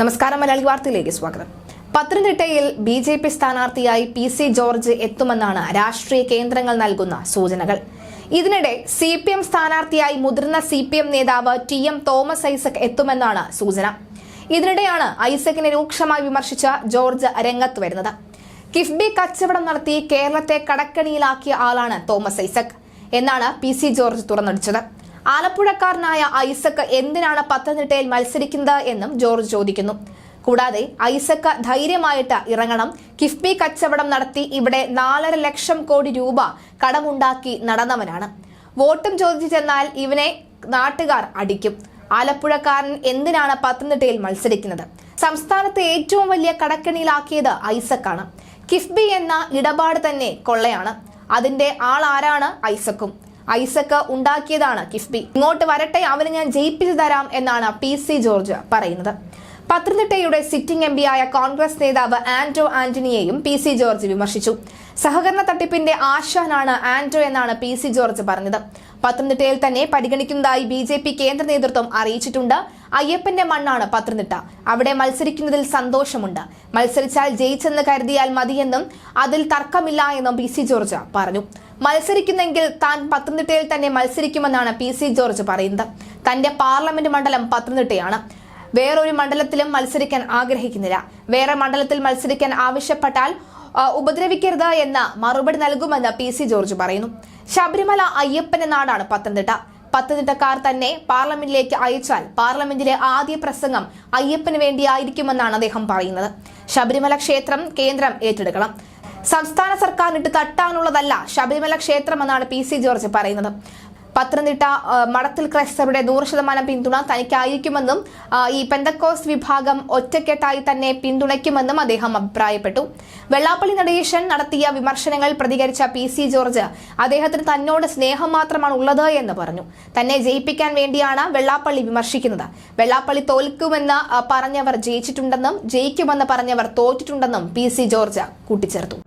നമസ്കാരം മലയാളി വാർത്തയിലേക്ക് സ്വാഗതം. പത്തനംതിട്ടയിൽ ബി ജെ പി സ്ഥാനാർത്ഥിയായി പി സി ജോർജ് എത്തുമെന്നാണ് രാഷ്ട്രീയ കേന്ദ്രങ്ങൾ നൽകുന്ന സൂചനകൾ. ഇതിനിടെ സി പി എം സ്ഥാനാർത്ഥിയായി മുതിർന്ന സി പി എം നേതാവ് ടി എം തോമസ് ഐസക് എത്തുമെന്നാണ് സൂചന. ഇതിനിടെയാണ് ഐസക്കിനെ രൂക്ഷമായി വിമർശിച്ച ജോർജ് രംഗത്ത് വരുന്നത്. കിഫ്ബി കച്ചവടം നടത്തി കേരളത്തെ കടക്കണിയിലാക്കിയ ആളാണ് തോമസ് ഐസക്. എന്നാണ് പി സി ജോർജ് തുറന്നടിച്ചത്. ആലപ്പുഴക്കാരനായ ഐസക് എന്തിനാണ് പത്തനംതിട്ടയിൽ മത്സരിക്കുന്നത് എന്നും ജോർജ് ചോദിക്കുന്നു. കൂടാതെ ഐസക് ധൈര്യമായിട്ട് ഇറങ്ങണം. കിഫ്ബി കച്ചവടം നടത്തി ഇവിടെ നാലര ലക്ഷം കോടി രൂപ കടമുണ്ടാക്കി നടന്നവനാണ്. വോട്ടും ചോദിച്ചു ചെന്നാൽ ഇവനെ നാട്ടുകാർ അടിക്കും. ആലപ്പുഴക്കാരൻ എന്തിനാണ് പത്തനംതിട്ടയിൽ മത്സരിക്കുന്നത്? സംസ്ഥാനത്തെ ഏറ്റവും വലിയ കടക്കെണിയിലാക്കിയത് ഐസക്കാണ്. കിഫ്ബി എന്ന ഇടപാട് തന്നെ കൊള്ളയാണ്. അതിന്റെ ആളാരാണ് ഐസക്കും? ഐസക്ക് ഉണ്ടാക്കിയതാണ് കിഫ്ബി. ഇങ്ങോട്ട് വരട്ടെ അവന് ഞാൻ ജയിപ്പിച്ചു തരാം എന്നാണ് പി സി ജോർജ് പറയുന്നത്. പത്തനംതിട്ടയുടെ സിറ്റിംഗ് എം ആയ കോൺഗ്രസ് നേതാവ് ആന്റോ ആന്റണിയെയും പി സി ജോർജ് വിമർശിച്ചു. സഹകരണ തട്ടിപ്പിന്റെ ആശാനാണ് ആന്റോ എന്നാണ് പി സി ജോർജ് പറഞ്ഞത്. പത്തനംതിട്ടയിൽ തന്നെ പരിഗണിക്കുന്നതായി ബി ജെ പി കേന്ദ്ര നേതൃത്വം അറിയിച്ചിട്ടുണ്ട്. അയ്യപ്പന്റെ മണ്ണാണ് പത്തനംതിട്ട. അവിടെ മത്സരിക്കുന്നതിൽ സന്തോഷമുണ്ട്. മത്സരിച്ചാൽ ജയിച്ചെന്ന് കരുതിയാൽ മതിയെന്നും അതിൽ തർക്കമില്ല എന്നും പി സി ജോർജ് പറഞ്ഞു. മത്സരിക്കുന്നെങ്കിൽ താൻ പത്തനംതിട്ടയിൽ തന്നെ മത്സരിക്കുമെന്നാണ് പി സി ജോർജ് പറയുന്നത്. തന്റെ പാർലമെന്റ് മണ്ഡലം പത്തനംതിട്ടയാണ്. വേറൊരു മണ്ഡലത്തിലും മത്സരിക്കാൻ ആഗ്രഹിക്കുന്നില്ല. വേറെ മണ്ഡലത്തിൽ മത്സരിക്കാൻ ആവശ്യപ്പെട്ടാൽ ഉപദ്രവിക്കരുത് എന്ന മറുപടി നൽകുമെന്ന് പി സി ജോർജ് പറയുന്നു. ശബരിമല അയ്യപ്പന്റെ നാടാണ് പത്തനംതിട്ട. പത്തനംതിട്ടക്കാർ തന്നെ പാർലമെന്റിലേക്ക് അയച്ചാൽ പാർലമെന്റിലെ ആദ്യ പ്രസംഗം അയ്യപ്പന് വേണ്ടിയായിരിക്കുമെന്നാണ് അദ്ദേഹം പറയുന്നത്. ശബരിമല ക്ഷേത്രം കേന്ദ്രം ഏറ്റെടുക്കണം. സംസ്ഥാന സർക്കാരിനിട്ട് തട്ടാനുള്ളതല്ല ശബരിമല ക്ഷേത്രമെന്നാണ് പി സി ജോർജ് പറയുന്നത്. പത്തനംതിട്ട മടത്തിൽ ക്രൈസ്തവരുടെ നൂറ് ശതമാനം പിന്തുണ തനിക്കായിരിക്കുമെന്നും ഈ പെന്തക്കോസ് വിഭാഗം ഒറ്റക്കെട്ടായി തന്നെ പിന്തുണയ്ക്കുമെന്നും അദ്ദേഹം അഭിപ്രായപ്പെട്ടു. വെള്ളാപ്പള്ളി നടേശൻ നടത്തിയ വിമർശനങ്ങൾ പ്രതികരിച്ച പി സി ജോർജ് അദ്ദേഹത്തിന് തന്നോട് സ്നേഹം മാത്രമാണ് ഉള്ളത് എന്ന് പറഞ്ഞു. തന്നെ ജയിപ്പിക്കാൻ വേണ്ടിയാണ് വെള്ളാപ്പള്ളി വിമർശിക്കുന്നത്. വെള്ളാപ്പള്ളി തോൽക്കുമെന്ന് പറഞ്ഞവർ ജയിച്ചിട്ടുണ്ടെന്നും ജയിക്കുമെന്ന് പറഞ്ഞവർ തോറ്റിട്ടുണ്ടെന്നും പി സി ജോർജ് കൂട്ടിച്ചേർത്തു.